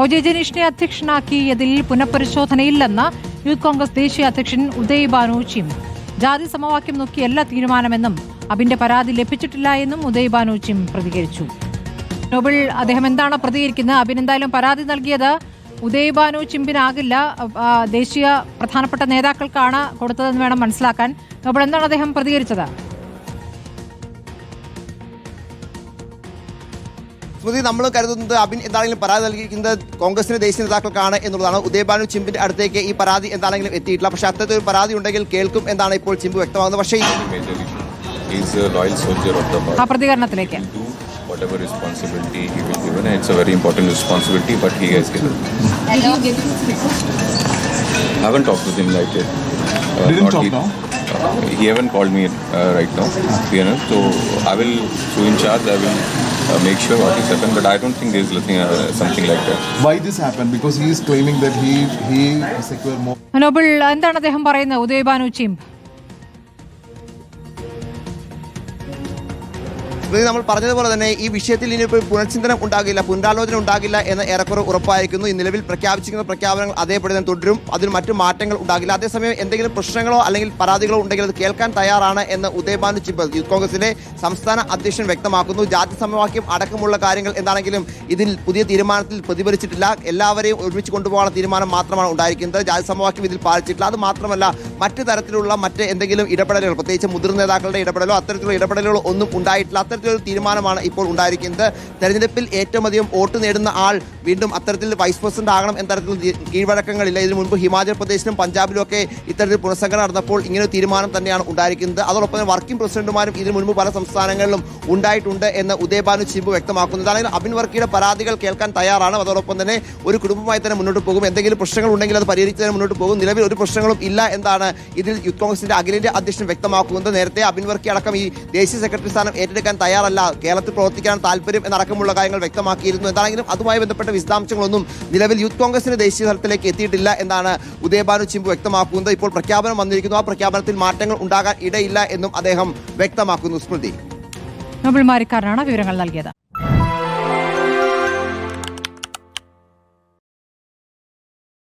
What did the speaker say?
O J ജനീഷിനെ അധ്യക്ഷനാക്കിയതിൽ പുനഃപരിശോധനയില്ലെന്ന് യൂത്ത് കോൺഗ്രസ് ദേശീയ അധ്യക്ഷൻ ഉദയ് ബാനു ചിം ജാതി സമവാക്യം നോക്കിയല്ല തീരുമാനമെന്നും അബിന്റെ പരാതി ലഭിച്ചിട്ടില്ല എന്നും ഉദയ് ബാനു ചിം പ്രതികരിച്ചു. നോബിൾ അദ്ദേഹം എന്താണ് പ്രതികരിക്കുന്നത്? അബിൻ എന്തായാലും പരാതി നൽകിയത് ഉദയ് ബാനു ചിമ്പിനാകില്ല. ദേശീയ പ്രധാനപ്പെട്ട നേതാക്കൾക്കാണ് കൊടുത്തതെന്ന് വേണം മനസ്സിലാക്കാൻ. നോബിൾ എന്താണ് അദ്ദേഹം പ്രതികരിച്ചത്? സ്മൃതി നമ്മൾ കരുതുന്നത് അബിൻ എന്താണെങ്കിലും പരാതി നൽകിയിരിക്കുന്നത് കോൺഗ്രസിന് ദേശീയ നേതാക്കൾക്കാണ് എന്നുള്ളതാണ് ഉദയബാനു ചിമ്പിന്റെ അടുത്തേക്ക് ഈ പരാതി എന്താണെങ്കിലും എത്തിയിട്ടില്ല പക്ഷെ അത്തരത്തിൽ ഒരു പരാതി ഉണ്ടെങ്കിൽ കേൾക്കും എന്നാണ് ഇപ്പോൾ ചിമ്പ് വ്യക്തമാകുന്നത് പക്ഷേ whatever responsibility he will be given. It's a very important responsibility, but he has given. Hello. I haven't talked with him like yet. Uh, Didn't talk he... now? Uh, he haven't called me uh, right now. to be honest. So I will, so in charge, I will uh, make sure what is happened. But I don't think there is nothing, uh, something like that. Why this happened? Because he is claiming that he he secured more. Noble എന്താണ് അദ്ദേഹം പറയുന്നത് ഉദയ് ബാനു ചിംബ് സ്മൃതി നമ്മൾ പറഞ്ഞതുപോലെ തന്നെ ഈ വിഷയത്തിൽ ഇനിയിപ്പോൾ പുനർചിന്തനം ഉണ്ടാകില്ല പുനരാലോചന ഉണ്ടാകില്ല എന്ന് ഏറെക്കുറെ ഉറപ്പായിരിക്കുന്നു. ഈ നിലവിൽ പ്രഖ്യാപിച്ചിരിക്കുന്ന പ്രഖ്യാപനങ്ങൾ അതേപടി തന്നെ തുടരും. അതിന് മറ്റു മാറ്റങ്ങൾ ഉണ്ടാകില്ല. അതേസമയം എന്തെങ്കിലും പ്രശ്നങ്ങളോ അല്ലെങ്കിൽ പരാതികളോ ഉണ്ടെങ്കിൽ അത് കേൾക്കാൻ തയ്യാറാണ് എന്ന് ഉദയഭാനു ചിബൽ യൂത്ത് കോൺഗ്രസിലെ സംസ്ഥാന അധ്യക്ഷൻ വ്യക്തമാക്കുന്നു. ജാതി സമവാക്യം അടക്കമുള്ള കാര്യങ്ങൾ എന്താണെങ്കിലും ഇതിൽ പുതിയ തീരുമാനത്തിൽ പ്രതിഫലിച്ചിട്ടില്ല. എല്ലാവരെയും ഒരുമിച്ച് കൊണ്ടുപോകാനുള്ള തീരുമാനം മാത്രമാണ് ഉണ്ടായിരിക്കുന്നത്. ജാതി സമവാക്യം ഇതിൽ പാലിച്ചിട്ടില്ല. അത് മാത്രമല്ല മറ്റു തരത്തിലുള്ള മറ്റ് എന്തെങ്കിലും ഇടപെടലുകൾ പ്രത്യേകിച്ച് മുതിർന്ന നേതാക്കളുടെ ഇടപെടലോ അത്തരത്തിലുള്ള ഇടപെടലുകളോ ഒന്നും ഉണ്ടായിട്ടില്ല. അത്തരത്തിലൊരു തീരുമാനമാണ് ഇപ്പോൾ ഉണ്ടായിരിക്കുന്നത്. തെരഞ്ഞെടുപ്പിൽ ഏറ്റവും അധികം വോട്ട് നേടുന്ന ആൾ വീണ്ടും അത്തരത്തിൽ വൈസ് പ്രസിഡന്റ് ആകണം എന്ന തരത്തിൽ കീഴ്വഴക്കങ്ങളില്ല. ഇതിനു മുൻപ് ഹിമാചൽ പ്രദേശിലും പഞ്ചാബിലും ഒക്കെ ഇത്തരത്തിൽ പുനഃസംഘടന നടന്നപ്പോൾ ഇങ്ങനെ ഒരു തീരുമാനം തന്നെയാണ് ഉണ്ടായിരിക്കുന്നത്. അതോടൊപ്പം തന്നെ വർക്കിംഗ് പ്രസിഡന്റുമാരും ഇതിനു മുൻപ് പല സംസ്ഥാനങ്ങളിലും ഉണ്ടായിട്ടുണ്ട് എന്ന് ഉദയബാനു ചിമ്പ് വ്യക്തമാക്കുന്നത് അല്ലെങ്കിൽ അബിൻ വർക്കിയുടെ പരാതികൾ കേൾക്കാൻ തയ്യാറാണ്. അതോടൊപ്പം തന്നെ ഒരു കുടുംബമായി തന്നെ മുന്നോട്ട് പോകും. എന്തെങ്കിലും പ്രശ്നങ്ങൾ ഉണ്ടെങ്കിൽ അത് പരിഹരിച്ചതിന് മുന്നോട്ട് പോകും. നിലവിൽ ഒരു പ്രശ്നങ്ങളും ഇല്ല എന്നാണ് ഇതിൽ യൂത്ത് കോൺഗ്രസിന്റെ അഖിലേന്ത്യാ അധ്യക്ഷൻ വ്യക്തമാക്കുന്നത്. നേരത്തെ അബിൻ വർക്കി അടക്കം ഈ ദേശീയ സെക്രട്ടറി സ്ഥാനം ഏറ്റെടുക്കാൻ തയ്യാറല്ല. കേരളത്തിൽ പ്രവർത്തിക്കാൻ താല്പര്യം എന്നടക്കമുള്ള കാര്യങ്ങൾ വ്യക്തമാക്കിയിരുന്നു. എന്താണെങ്കിലും അതുമായി ബന്ധപ്പെട്ട വിശദാംശങ്ങളൊന്നും നിലവിൽ യൂത്ത് കോൺഗ്രസിന്റെ ദേശീയ തലത്തിലേക്ക് എത്തിയിട്ടില്ല എന്നാണ് ഉദയബാനു ചിമ്പു വ്യക്തമാക്കുന്നത്. ഇപ്പോൾ പ്രഖ്യാപനം വന്നിരിക്കുന്നു. ആ പ്രഖ്യാപനത്തിൽ മാറ്റങ്ങൾ ഉണ്ടാകാൻ ഇടയില്ല എന്നും അദ്ദേഹം വ്യക്തമാക്കുന്നു. സ്മൃതി. നോബിൾ വിവരങ്ങൾ നൽകിയത്.